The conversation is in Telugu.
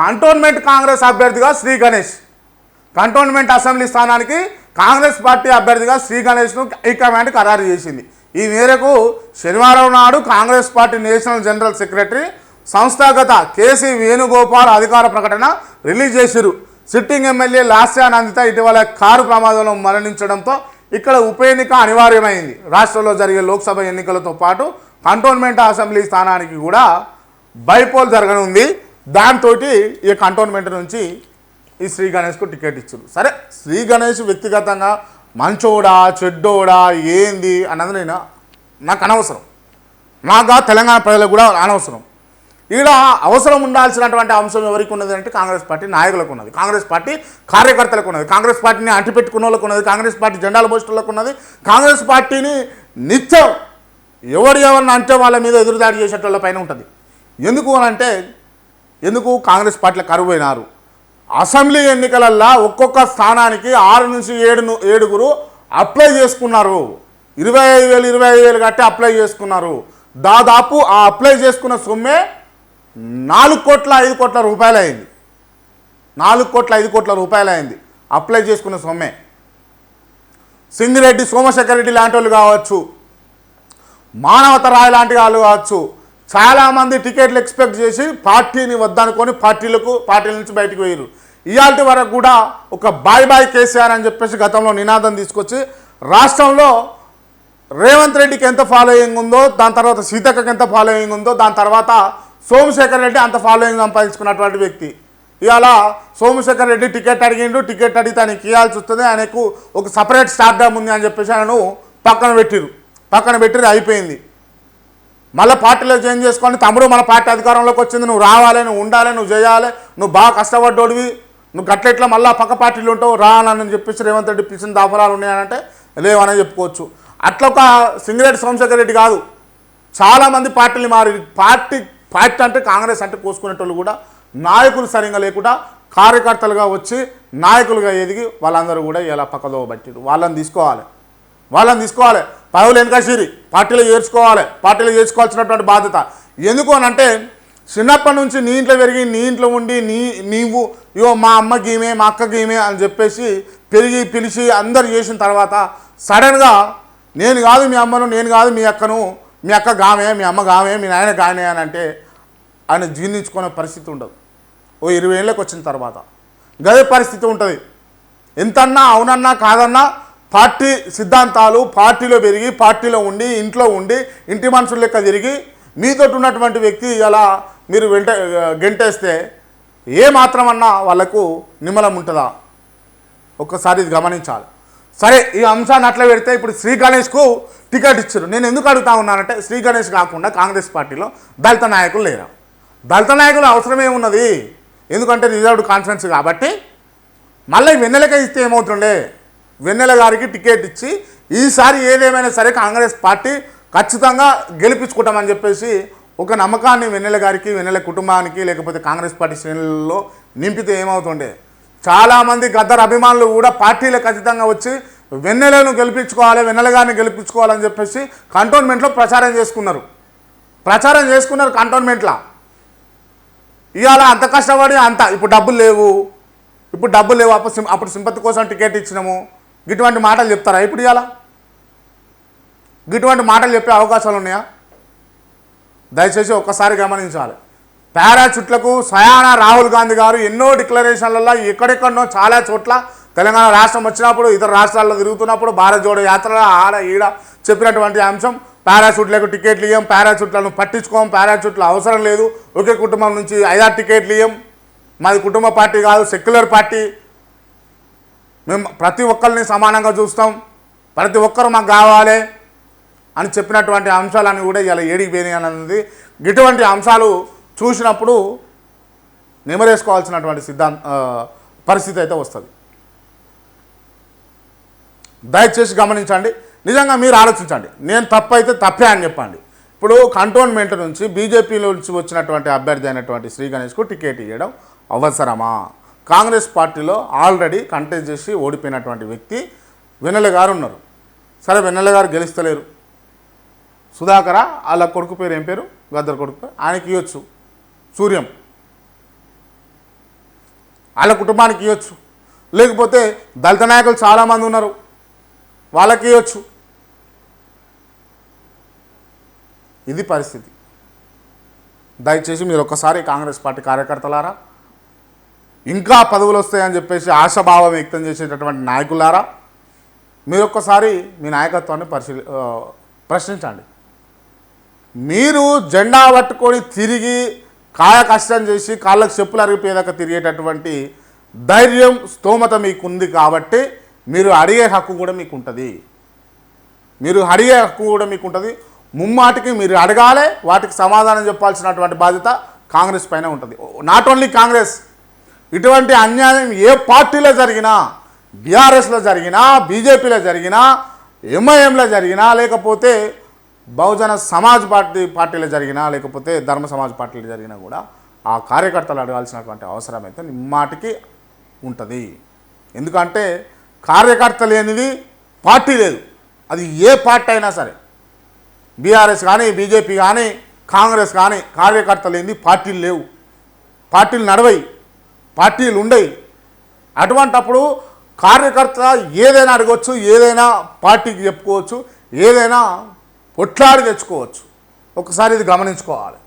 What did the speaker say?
కంటోన్మెంట్ కాంగ్రెస్ అభ్యర్థిగా శ్రీ గణేష్. కంటోన్మెంట్ అసెంబ్లీ స్థానానికి కాంగ్రెస్ పార్టీ అభ్యర్థిగా శ్రీ గణేష్ను హైకమాండ్ ఖరారు చేసింది. ఈ మేరకు శనివారం నాడు Congress party national general secretary సంస్థాగత కేసీ వేణుగోపాల్ అధికార ప్రకటన రిలీజ్ చేశారు సిట్టింగ్ ఎమ్మెల్యే లాస్యా నందిత ఇటీవల కారు ప్రమాదంలో మరణించడంతో ఇక్కడ ఉప ఎన్నిక అనివార్యమైంది. రాష్ట్రంలో జరిగే లోక్సభ ఎన్నికలతో పాటు కంటోన్మెంట్ అసెంబ్లీ స్థానానికి కూడా బైపోల్ జరగనుంది. దాంతో ఈ కంటోన్మెంట్ నుంచి ఈ శ్రీ గణేష్కు టికెట్ ఇచ్చారు సరే శ్రీ గణేష్ వ్యక్తిగతంగా మంచోడా చెడ్డోడా ఏంది అన్నది నేను నాకు అనవసరం. నాకు తెలంగాణ ప్రజలకు కూడా అనవసరం. ఈడ అవసరం ఉండాల్సినటువంటి అంశం ఎవరికి ఉన్నది అంటే కాంగ్రెస్ పార్టీ నాయకులకు ఉన్నది. కాంగ్రెస్ పార్టీ కార్యకర్తలకు ఉన్నది. కాంగ్రెస్ పార్టీని అంటిపెట్టుకున్న వాళ్ళకు ఉన్నది. కాంగ్రెస్ పార్టీ జెండాల పోస్టులకు ఉన్నది. కాంగ్రెస్ పార్టీని నిత్యం ఎవరు ఎవరిని అంటే వాళ్ళ మీద ఎదురుదాడి చేసేటోళ్ళ పైన ఉంటుంది. ఎందుకు అని అంటే ఎందుకు కాంగ్రెస్ పార్టీలు కరువైనారు? అసెంబ్లీ ఎన్నికలల్లో ఒక్కొక్క స్థానానికి ఆరు నుంచి ఏడు ఏడుగురు అప్లై చేసుకున్నారు. ఇరవై ఐదు వేలు ఇరవై ఐదు వేలు కట్టి అప్లై చేసుకున్నారు. దాదాపు ఆ అప్లై చేసుకున్న సొమ్మే నాలుగు కోట్ల ఐదు కోట్ల రూపాయలు అయింది నాలుగు కోట్ల ఐదు కోట్ల రూపాయలు అయింది అప్లై చేసుకున్న సొమ్మే. సింగిరెడ్డి సోమశేఖర్ రెడ్డి లాంటి వాళ్ళు కావచ్చు మానవత రాయ్ లాంటి వాళ్ళు కావచ్చు చాలామంది టికెట్లు ఎక్స్పెక్ట్ చేసి పార్టీని వద్దనుకొని పార్టీలకు పార్టీల నుంచి బయటకు వేయరు ఇవాటి వరకు కూడా ఒక బాయ్ బాయ్ కేసీఆర్ అని చెప్పేసి గతంలో నినాదం తీసుకొచ్చి రాష్ట్రంలో రేవంత్ రెడ్డికి ఎంత ఫాలోయింగ్ ఉందో దాని తర్వాత సీతక్కకి ఎంత ఫాలోయింగ్ ఉందో దాని తర్వాత సోమశేఖర్ రెడ్డి అంత ఫాలోయింగ్ సంపాదించుకున్నటువంటి వ్యక్తి. ఇవాళ సోమశేఖర్ రెడ్డి టికెట్ అడిగిండు టికెట్ అడిగితే ఆయనకి ఇవ్వాల్సి వస్తుంది ఆయనకు ఒక సపరేట్ స్టార్డమ్ ఉంది అని చెప్పేసి ఆయనను పక్కన పెట్టిరు పక్కన పెట్టిరు అయిపోయింది. మళ్ళీ పార్టీలో జాయిన్ చేసుకొని తమ్ముడు మన పార్టీ అధికారంలోకి వచ్చింది. నువ్వు రావాలి నువ్వు ఉండాలి నువ్వు చేయాలి. నువ్వు బాగా కష్టపడ్డోడివి. నువ్వు గట్లెట్లా మళ్ళీ పక్క పార్టీలు ఉంటావు. రా అని చెప్పేసి రేవంత్ రెడ్డి పిలిచిన దాఫలాలు ఉన్నాయనంటే లేవని చెప్పుకోవచ్చు. అట్లా ఒక సింగరెడ్డి సోమశేఖర్ రెడ్డి కాదు. చాలామంది పార్టీలు మారి పార్టీ పార్టీ అంటే కాంగ్రెస్ అంటే కోసుకునేటోళ్ళు కూడా నాయకులు సరిగా లేకుండా కార్యకర్తలుగా వచ్చి నాయకులుగా ఎదిగి వాళ్ళందరూ కూడా ఇలా పక్కలో పట్టిరు వాళ్ళని తీసుకోవాలి. వాళ్ళని తీసుకోవాలి. పదవులు వెనకసిరి పార్టీలో చేర్చుకోవాలి. పార్టీలో చేర్చుకోవాల్సినటువంటి బాధ్యత. ఎందుకు అని అంటే చిన్నప్పటి నుంచి నీ ఇంట్లో పెరిగి నీ ఇంట్లో ఉండి నీ నీవు ఇగో మా అమ్మ గీమే మా అక్క గీమే అని చెప్పేసి పెరిగి పిలిచి అందరు చేసిన తర్వాత సడన్గా నేను కాదు మీ అమ్మను నేను కాదు మీ అక్కను మీ అక్క గామే మీ అమ్మ గామే మీ నాయన గానే అని అంటే ఆయన జీర్ణించుకునే పరిస్థితి ఉండదు. ఓ ఇరవై ఏళ్ళకి వచ్చిన తర్వాత గదే పరిస్థితి ఉంటుంది. ఎంతన్నా అవునన్నా కాదన్నా పార్టీ సిద్ధాంతాలు పార్టీలో పెరిగి పార్టీలో ఉండి ఇంట్లో ఉండి ఇంటి మనుషుల లెక్క తిరిగి మీతో ఉన్నటువంటి వ్యక్తి అలా మీరు వెంట గెంటేస్తే ఏ మాత్రమన్నా వాళ్ళకు నిమ్మలం ఉంటుందా? ఒక్కసారి ఇది గమనించాలి. సరే ఈ అంశాన్ని అట్లా పెడితే ఇప్పుడు శ్రీ గణేష్కు టికెట్ ఇచ్చారు. నేను ఎందుకు అడుగుతా ఉన్నానంటే శ్రీ గణేష్ కాకుండా కాంగ్రెస్ పార్టీలో దళిత నాయకులు లేరు. దళిత నాయకులు అవసరమే ఉన్నది ఎందుకంటే రిజర్వ్డ్ కాన్ఫరెన్స్ కాబట్టి మళ్ళీ వెన్నెలకే ఇస్తే ఏమవుతుండే? వెన్నెల గారికి టికెట్ ఇచ్చి ఈసారి ఏదేమైనా సరే కాంగ్రెస్ పార్టీ ఖచ్చితంగా గెలిపించుకుంటామని చెప్పేసి ఒక నమ్మకాన్ని వెన్నెల గారికి వెన్నెల కుటుంబానికి లేకపోతే కాంగ్రెస్ పార్టీ శ్రేణులలో నింపితే ఏమవుతుండే? చాలామంది గద్దర్ అభిమానులు కూడా పార్టీలో ఖచ్చితంగా వచ్చి వెన్నెలను గెలిపించుకోవాలి వెన్నెల గారిని గెలిపించుకోవాలని చెప్పేసి కంటోన్మెంట్లో ప్రచారం చేసుకున్నారు. ప్రచారం చేసుకున్నారు కంటోన్మెంట్లో. ఇవాళ అంత కష్టపడి అంత ఇప్పుడు డబ్బులు లేవు. ఇప్పుడు డబ్బులు లేవు అప్పుడు అప్పుడు సింపతి కోసం టికెట్ ఇచ్చినాము. ఇటువంటి మాటలు చెప్తారా ఇప్పుడు ఇలా ఇటువంటి మాటలు చెప్పే అవకాశాలు ఉన్నాయా? దయచేసి ఒక్కసారి గమనించాలి. పారాచుట్లకు స్వయాన రాహుల్ గాంధీ గారు ఎన్నో డిక్లరేషన్లలో ఎక్కడెక్కడనో చాలా చోట్ల తెలంగాణ రాష్ట్రం వచ్చినప్పుడు ఇతర రాష్ట్రాల్లో తిరుగుతున్నప్పుడు భారత్ జోడో యాత్రలో ఆడ ఈడ చెప్పినటువంటి అంశం పారాచూట్లకు టికెట్లు ఇవ్వం పారాచూట్లను పట్టించుకోం పారాచూట్లు అవసరం లేదు ఒకే కుటుంబం నుంచి ఐదారు టికెట్లు ఇవ్వం మాది కుటుంబ పార్టీ కాదు సెక్యులర్ పార్టీ. మేము ప్రతి ఒక్కరిని సమానంగా చూస్తాం. ప్రతి ఒక్కరు మాకు కావాలి అని చెప్పినటువంటి అంశాలన్నీ కూడా ఇలా ఏడికి పోయినాయి అన్నది. ఇటువంటి అంశాలు చూసినప్పుడు నిమరేసుకోవాల్సినటువంటి సిద్ధాంత పరిస్థితి అయితే వస్తుంది. దయచేసి గమనించండి. నిజంగా మీరు ఆలోచించండి. నేను తప్పైతే తప్పే అని చెప్పండి. ఇప్పుడు కంటోన్మెంట్ నుంచి బీజేపీలో నుంచి వచ్చినటువంటి అభ్యర్థి అయినటువంటి శ్రీ గణేష్కు టికెట్ ఇవ్వడం అవసరమా? కాంగ్రెస్ పార్టీలో ఆల్రెడీ కంటెస్ట్ చేసి ఓడిపోయినటువంటి వ్యక్తి వెన్నెల గారు ఉన్నారు. సరే వెన్నెల గారు గెలుస్తలేరు. సుధాకర వాళ్ళ కొడుకు పేరు ఏం పేరు? గద్దరు కొడుకు పేరు? ఆయనకి ఇవ్వచ్చు. సూర్యం. వాళ్ళ కుటుంబానికి ఇవ్వచ్చు. లేకపోతే దళిత నాయకులు చాలామంది ఉన్నారు. వాళ్ళకి ఇవ్వచ్చు. ఇది పరిస్థితి. దయచేసి మీరు ఒక్కసారి కాంగ్రెస్ పార్టీ కార్యకర్తలారా ఇంకా పదవులు వస్తాయని చెప్పేసి ఆశాభావం వ్యక్తం చేసేటటువంటి నాయకులారా మీరు ఒక్కసారి మీ నాయకత్వాన్ని పరిశీలి ప్రశ్నించండి. మీరు జెండా పట్టుకొని తిరిగి కాయ కష్టం చేసి కాళ్ళకు చెప్పులు అరిగిపోయేదాకా తిరిగేటటువంటి ధైర్యం స్తోమత మీకుంది కాబట్టి మీరు అడిగే హక్కు కూడా మీకు ఉంటుంది మీరు అడిగే హక్కు కూడా మీకు ఉంటుంది ముమ్మాటికి మీరు అడగాలి వాటికి సమాధానం చెప్పాల్సినటువంటి బాధ్యత కాంగ్రెస్ పైన ఉంటుంది. నాట్ ఓన్లీ కాంగ్రెస్ ఇటువంటి అన్యాయం ఏ పార్టీలో జరిగినా బీఆర్ఎస్లో జరిగినా బీజేపీలో జరిగినా ఎంఐఎంలో జరిగినా లేకపోతే బహుజన సమాజ్ పార్టీ పార్టీలో జరిగినా లేకపోతే ధర్మ సమాజ్ పార్టీలో జరిగినా కూడా ఆ కార్యకర్తలు అడగాల్సినటువంటి అవసరం అయితే నిమ్మాటికి ఉంటుంది. ఎందుకంటే కార్యకర్త లేనిది పార్టీ లేదు. అది ఏ పార్టీ అయినా సరే. బీఆర్ఎస్ కానీ బీజేపీ కానీ కాంగ్రెస్ కానీ కార్యకర్త లేనిది పార్టీలు లేవు. పార్టీలు నడవయి. పార్టీలు ఉండయి అటువంటప్పుడు కార్యకర్త ఏదైనా అడగవచ్చు ఏదైనా పార్టీకి చెప్పుకోవచ్చు ఏదైనా పొట్లాడి తెచ్చుకోవచ్చు. ఒకసారి ఇది గమనించుకోవాలి.